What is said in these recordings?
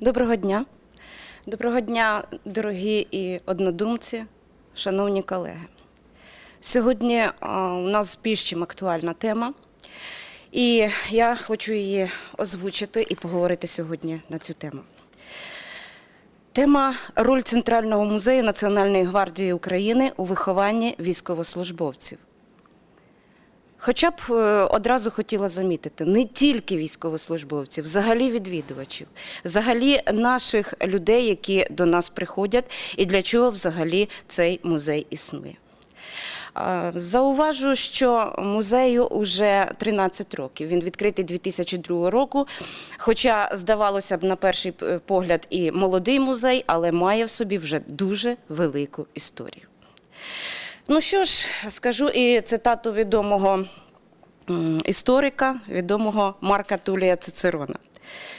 Доброго дня. Доброго дня, дорогі і однодумці, шановні колеги. Сьогодні у нас більш чим актуальна тема, і я хочу її озвучити і поговорити сьогодні на цю тему. Тема роль Центрального музею Національної гвардії України у вихованні військовослужбовців. Хоча б е, одразу хотіла замітити, не тільки військовослужбовців, взагалі відвідувачів, взагалі наших людей, які до нас приходять, і для чого взагалі цей музей існує. Зауважу, що музею вже 13 років. Він відкритий 2002 року. Хоча, здавалося б, на перший погляд, і молодий музей, але має в собі вже дуже велику історію. Ну що ж, скажу і цитату відомого історика, відомого Марка Тулія Цицерона.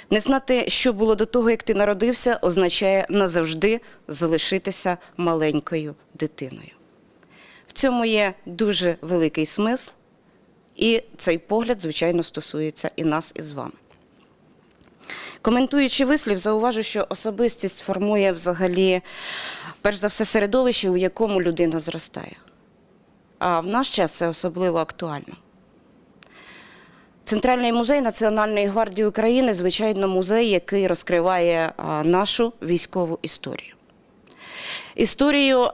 Не знати, що було до того, як ти народився, означає назавжди залишитися маленькою дитиною. В цьому є дуже великий смисл, і цей погляд, звичайно, стосується і нас, і з вами. Коментуючи вислів, зауважу, що особистість формує взагалі, перш за все, середовище, у якому людина зростає. А в наш час це особливо актуально. Центральний музей Національної гвардії України, звичайно, музей, який розкриває нашу військову історію. Історію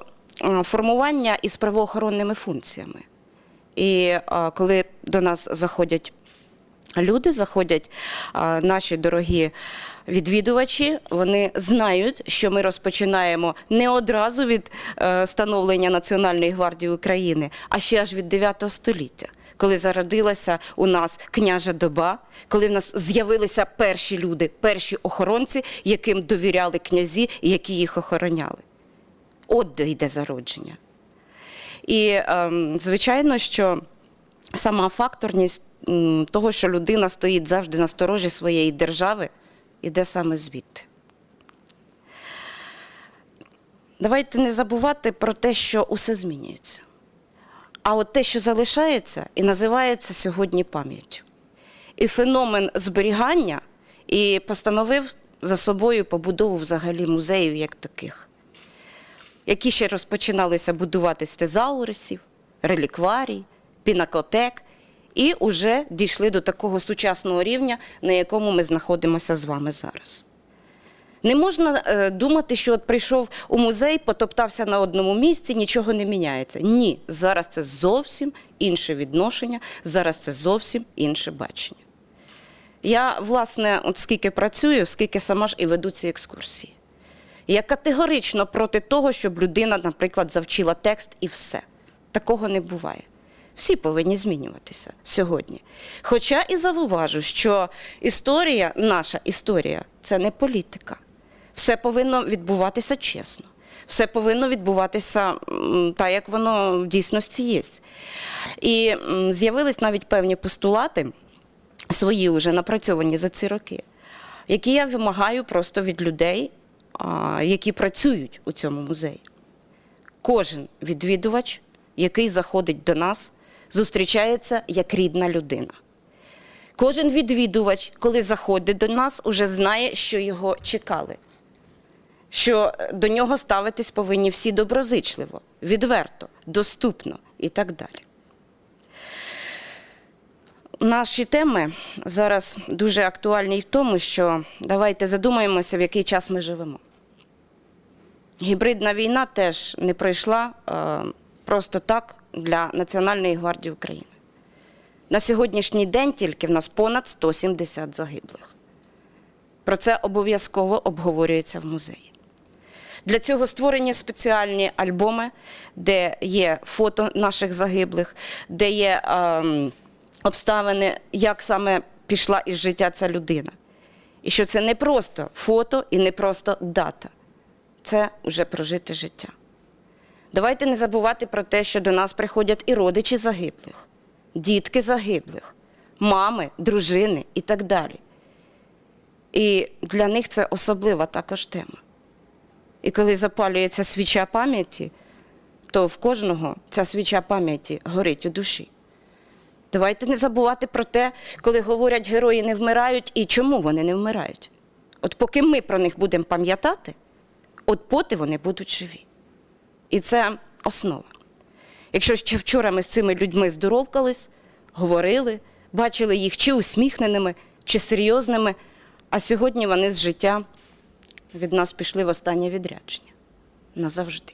формування із правоохоронними функціями. І коли до нас заходять люди, заходять наші дорогі відвідувачі, вони знають, що ми розпочинаємо не одразу від е, становлення Національної гвардії України, а ще аж від 9 століття. Коли зародилася у нас княжа доба, коли в нас з'явилися перші люди, перші охоронці, яким довіряли князі і які їх охороняли. От де йде зародження. І ем, звичайно, що сама факторність того, що людина стоїть завжди на сторожі своєї держави, іде саме звідти. Давайте не забувати про те, що усе змінюється. А от те, що залишається, і називається сьогодні пам'яттю. І феномен зберігання і постановив за собою побудову взагалі музеїв як таких, які ще розпочиналися будувати з тезаурисів, релікварій, пінакотек, і вже дійшли до такого сучасного рівня, на якому ми знаходимося з вами зараз. Не можна е, думати, що от прийшов у музей, потоптався на одному місці, нічого не міняється. Ні, зараз це зовсім інше відношення, зараз це зовсім інше бачення. Я, власне, от скільки працюю, скільки сама ж і веду ці екскурсії. Я категорично проти того, щоб людина, наприклад, завчила текст і все. Такого не буває. Всі повинні змінюватися сьогодні. Хоча і зауважу, що історія, наша історія це не політика. Все повинно відбуватися чесно. Все повинно відбуватися так, як воно в дійсності є. І з'явились навіть певні постулати, свої вже напрацьовані за ці роки, які я вимагаю просто від людей, які працюють у цьому музеї. Кожен відвідувач, який заходить до нас, зустрічається як рідна людина. Кожен відвідувач, коли заходить до нас, уже знає, що його чекали. Що е, до нього ставитись повинні всі доброзичливо, відверто, доступно і так далі. Наші теми зараз дуже актуальні в тому, що давайте задумаємося, в який час ми живемо. Гібридна війна теж не пройшла е, просто так для Національної гвардії України. На сьогоднішній день тільки в нас понад 170 загиблих. Про це обов'язково обговорюється в музеї. Для цього створені спеціальні альбоми, де є фото наших загиблих, де є ем, обставини, як саме пішла із життя ця людина. І що це не просто фото і не просто дата, це вже прожите життя. Давайте не забувати про те, що до нас приходять і родичі загиблих, дітки загиблих, мами, дружини і так далі. І для них це особлива також тема. І коли запалюється свіча пам'яті, то в кожного ця свіча пам'яті горить у душі. Давайте не забувати про те, коли говорять, герої не вмирають і чому вони не вмирають. От поки ми про них будемо пам'ятати, от поти вони будуть живі. І це основа. Якщо ще вчора ми з цими людьми здоровкались, говорили, бачили їх чи усміхненими, чи серйозними, а сьогодні вони з життя від нас пішли в останнє відрядження назавжди.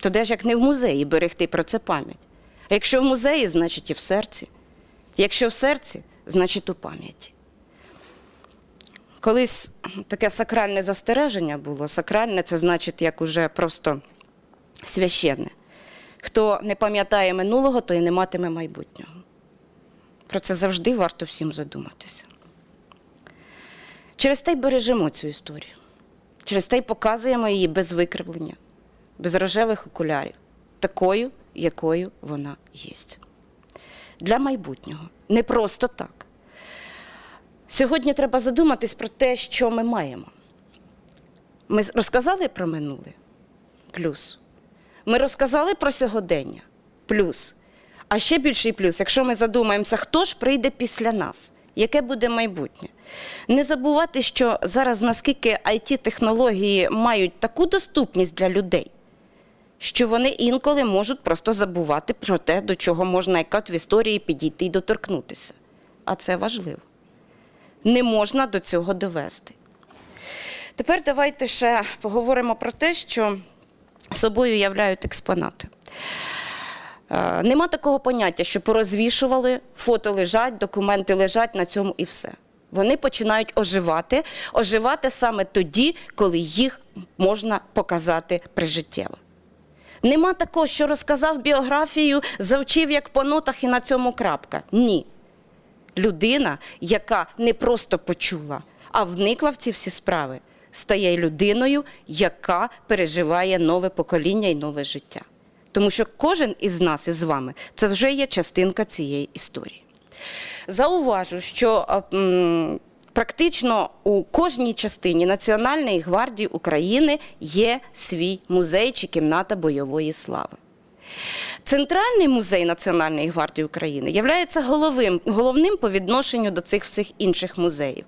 То де ж як не в музеї берегти про це пам'ять? А якщо в музеї, значить і в серці. Якщо в серці, значить у пам'яті. Колись таке сакральне застереження було. Сакральне це значить як уже просто священне. Хто не пам'ятає минулого, той не матиме майбутнього. Про це завжди варто всім задуматися. Через те й бережемо цю історію. Через те й показуємо її без викривлення, без рожевих окулярів, такою, якою вона є. Для майбутнього. Не просто так. Сьогодні треба задуматись про те, що ми маємо. Ми розказали про минуле плюс. Ми розказали про сьогодення плюс. А ще більший плюс, якщо ми задумаємося, хто ж прийде після нас, яке буде майбутнє. Не забувати, що зараз наскільки it технології мають таку доступність для людей, що вони інколи можуть просто забувати про те, до чого можна як от в історії підійти і доторкнутися. А це важливо. Не можна до цього довести. Тепер давайте ще поговоримо про те, що собою являють експонати. Е, Нема такого поняття, що порозвішували, фото лежать, документи лежать на цьому і все. Вони починають оживати, оживати саме тоді, коли їх можна показати прижиттєво. Нема такого, що розказав біографію, завчив як по нотах і на цьому крапка. Ні. Людина, яка не просто почула, а вникла в ці всі справи, стає людиною, яка переживає нове покоління і нове життя. Тому що кожен із нас із вами це вже є частинка цієї історії. Зауважу, що практично у кожній частині Національної гвардії України є свій музей чи кімната бойової слави. Центральний музей Національної гвардії України є головним по відношенню до цих всіх інших музеїв.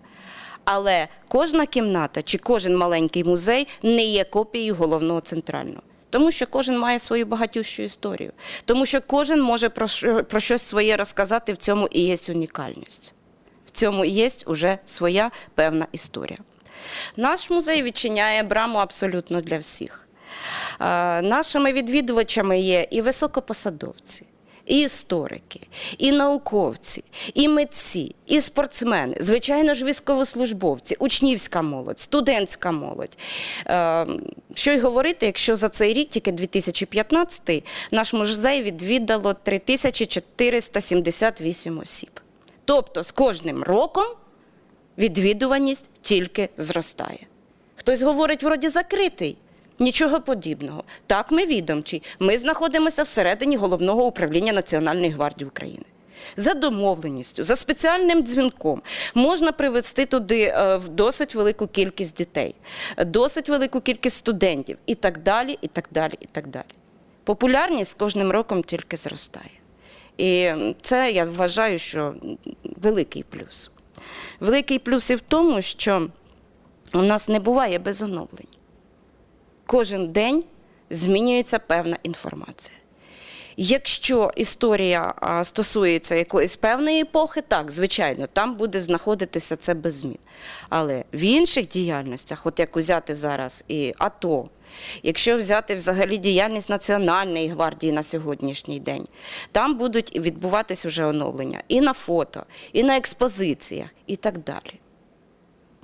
Але кожна кімната чи кожен маленький музей не є копією головного центрального. Тому що кожен має свою багатющу історію, тому що кожен може про, про щось своє розказати, в цьому і є унікальність. В цьому є вже своя певна історія. Наш музей відчиняє браму абсолютно для всіх. Нашими відвідувачами є і високопосадовці, і історики, і науковці, і митці, і спортсмени, звичайно ж, військовослужбовці, учнівська молодь, студентська молодь. Е, Що й говорити, якщо за цей рік, тільки 2015, наш музей відвідало 3478 осіб. Тобто з кожним роком відвідуваність тільки зростає. Хтось говорить, вроді закритий. Нічого подібного. Так, ми відомчі. Ми знаходимося всередині головного управління Національної гвардії України. За домовленістю, за спеціальним дзвінком можна привести туди е, досить велику кількість дітей, досить велику кількість студентів і так далі, і так далі, і так далі. Популярність кожним роком тільки зростає. І це я вважаю, що великий плюс. Великий плюс і в тому, що у нас не буває без оновлень. Кожен день змінюється певна інформація. Якщо історія стосується якоїсь певної епохи, так, звичайно, там буде знаходитися це без змін. Але в інших діяльностях, от як взяти зараз і АТО, якщо взяти взагалі діяльність Національної гвардії на сьогоднішній день, там будуть відбуватись вже оновлення і на фото, і на експозиціях, і так далі.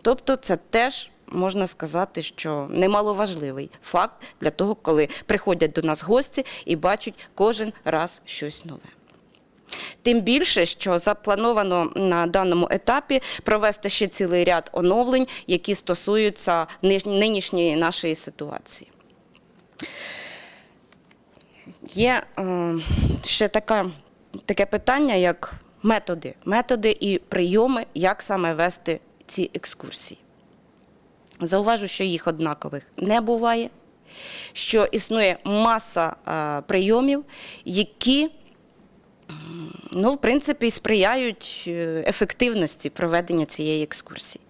Тобто це теж можна сказати, що немаловажливий факт для того, коли приходять до нас гості і бачать кожен раз щось нове. Тим більше, що заплановано на даному етапі провести ще цілий ряд оновлень, які стосуються нинішньої нашої ситуації. Є е, ще така, таке питання, як методи, методи і прийоми, як саме вести ці екскурсії. Зауважу, що їх однакових не буває, що існує маса е, прийомів, які ну, в принципі, сприяють е, ефективності проведення цієї екскурсії.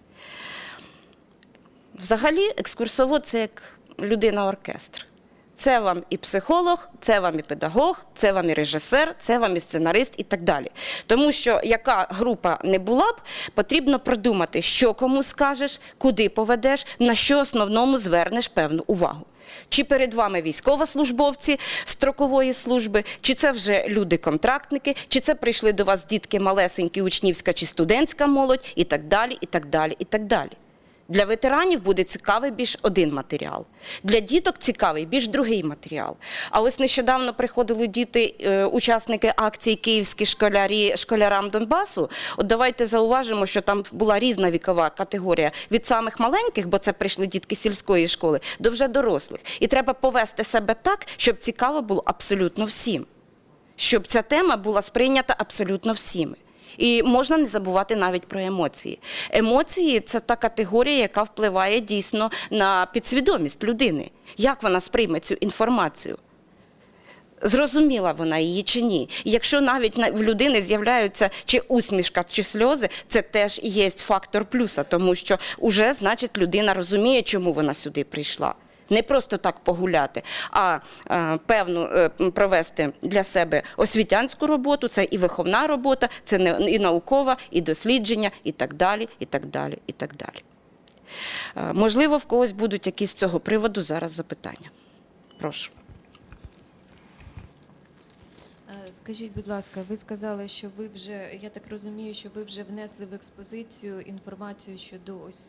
Взагалі, екскурсовод це як людина оркестр. Це вам і психолог, це вам і педагог, це вам і режисер, це вам і сценарист і так далі. Тому що яка група не була б, потрібно продумати, що кому скажеш, куди поведеш, на що основному звернеш певну увагу. Чи перед вами військовослужбовці строкової служби, чи це вже люди-контрактники, чи це прийшли до вас дітки малесенькі, учнівська чи студентська молодь, і так далі, і так далі, і так далі. Для ветеранів буде цікавий більш один матеріал. Для діток цікавий більш другий матеріал. А ось нещодавно приходили діти, е, учасники акції Київські школярі школярам Донбасу. От давайте зауважимо, що там була різна вікова категорія від самих маленьких, бо це прийшли дітки сільської школи, до вже дорослих. І треба повести себе так, щоб цікаво було абсолютно всім. Щоб ця тема була сприйнята абсолютно всіми. І можна не забувати навіть про емоції. Емоції це та категорія, яка впливає дійсно на підсвідомість людини. Як вона сприйме цю інформацію? Зрозуміла вона її чи ні. І якщо навіть в людини з'являються чи усмішка, чи сльози, це теж є фактор плюса, тому що вже, значить, людина розуміє, чому вона сюди прийшла. Не просто так погуляти, а е, певну е, провести для себе освітянську роботу, це і виховна робота, це і наукова, і дослідження, і так далі, і так далі, і так далі. Е, можливо, в когось будуть якісь з цього приводу зараз запитання. Прошу. Скажіть, будь ласка, ви сказали, що ви вже, я так розумію, що ви вже внесли в експозицію інформацію щодо ось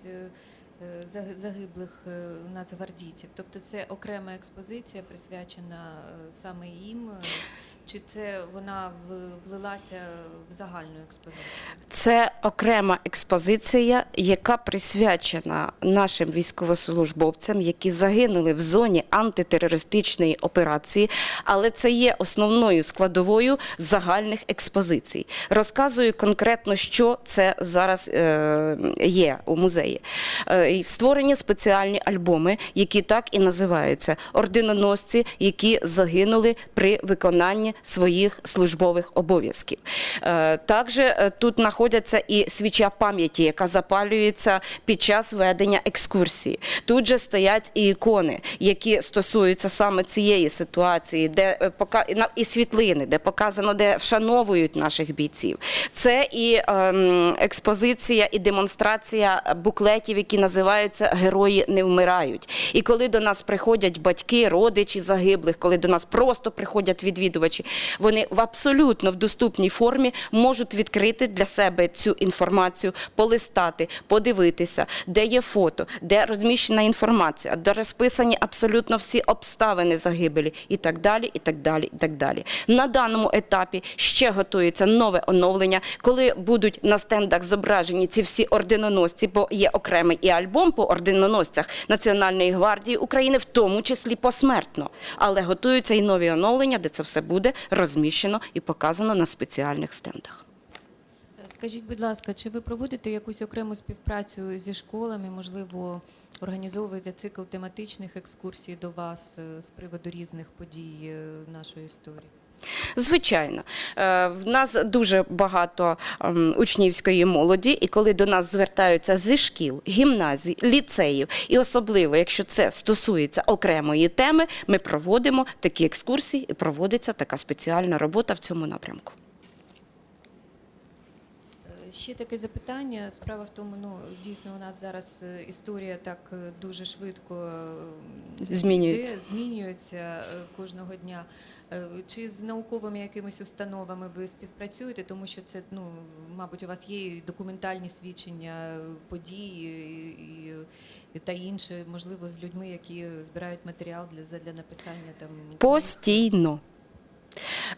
загиблих е, нацгвардійців. Тобто це окрема експозиція, присвячена е, саме їм, е, чи це вона влилася в загальну експозицію? Це окрема експозиція, яка присвячена нашим військовослужбовцям, які загинули в зоні антитерористичної операції, але це є основною складовою загальних експозицій. Розказую конкретно, що це зараз е, є у музеї. Е, створені спеціальні альбоми, які так і називаються орденоносці, які загинули при виконанні своїх службових обов'язків. Е, Також е, тут знаходяться і свіча пам'яті, яка запалюється під час ведення екскурсії. Тут же стоять і ікони, які стосуються саме цієї ситуації, де е, і світлини, де показано, де вшановують наших бійців. Це і ем, експозиція, і демонстрація буклетів, які називаються Герої не вмирають. І коли до нас приходять батьки, родичі загиблих, коли до нас просто приходять відвідувачі, вони в абсолютно в доступній формі можуть відкрити для себе цю інформацію, полистати, подивитися, де є фото, де розміщена інформація, де розписані абсолютно всі обставини загибелі і так далі, і так далі, і так далі. На даному етапі ще готується нове оновлення, коли будуть на стендах зображені ці всі орденоносці, бо є окремий і альбом по орденоносцях Національної гвардії України, в тому числі посмертно. Але готуються і нові оновлення, де це все буде розміщено і показано на спеціальних стендах. Скажіть, будь ласка, чи ви проводите якусь окрему співпрацю зі школами? Можливо, організовуєте цикл тематичних екскурсій до вас е, з приводу різних подій е, нашої історії? Звичайно, Е, в нас дуже багато ем, учнівської молоді, і коли до нас звертаються зі шкіл, гімназій, ліцеїв, і особливо, якщо це стосується окремої теми, ми проводимо такі екскурсії і проводиться така спеціальна робота в цьому напрямку. Е, Ще таке запитання. Справа в тому, ну дійсно у нас зараз е, історія так е, дуже швидко е, Змінюється. йде, змінюється е, кожного дня. Е, Чи з науковими якимись установами ви співпрацюєте, тому що це ну мабуть у вас є і документальні свідчення е, подій і, і, та інше, можливо, з людьми, які збирають матеріал для для написання там? Постійно.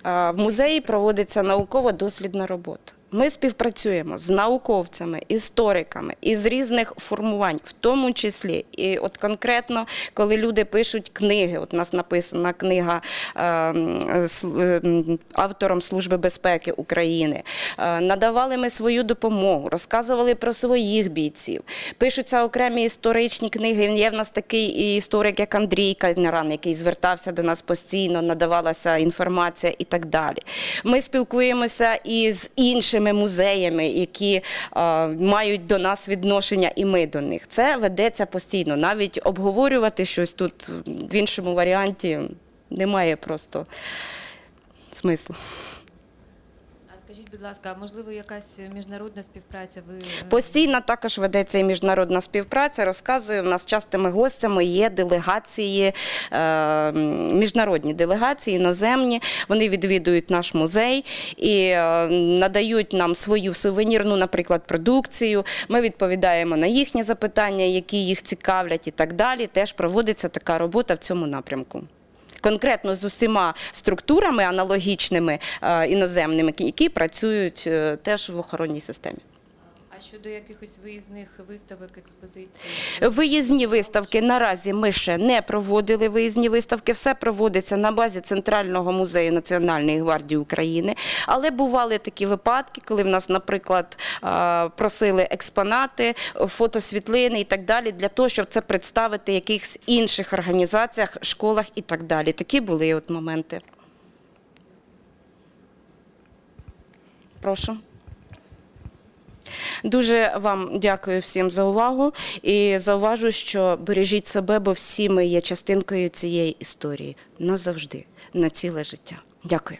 Е, В музеї проводиться науково-дослідна робота. Ми співпрацюємо з науковцями, істориками із різних формувань, в тому числі. І от конкретно, коли люди пишуть книги, от у нас написана книга е, е, автором Служби безпеки України, е, надавали ми свою допомогу, розказували про своїх бійців. Пишуться окремі історичні книги. Є в нас такий історик, як Андрій Кайнаран, який звертався до нас постійно, надавалася інформація і так далі. Ми спілкуємося і з іншими іншими музеями, які е, мають до нас відношення, і ми до них. Це ведеться постійно. Навіть обговорювати щось тут в іншому варіанті немає просто смислу. Скажіть, будь ласка, можливо, якась міжнародна співпраця? Ви е, Постійно також ведеться і міжнародна співпраця. Розказую, у нас частими гостями є делегації, е, міжнародні делегації, іноземні. Вони відвідують наш музей і е, надають нам свою сувенірну, наприклад, продукцію. Ми відповідаємо на їхні запитання, які їх цікавлять, і так далі. Теж проводиться така робота в цьому напрямку. Конкретно з усіма структурами аналогічними е, іноземними, які працюють е, теж в охоронній системі. А щодо якихось виїзних виставок, експозицій? Виїзні виставки наразі ми ще не проводили виїзні виставки. Все проводиться на базі Центрального музею Національної гвардії України. Але бували такі випадки, коли в нас, наприклад, просили експонати, фотосвітлини і так далі, для того, щоб це представити якихось інших організаціях, школах і так далі. Такі були от моменти. Прошу. Дуже вам дякую всім за увагу і зауважу, що бережіть себе, бо всі ми є частинкою цієї історії назавжди, на ціле життя. Дякую.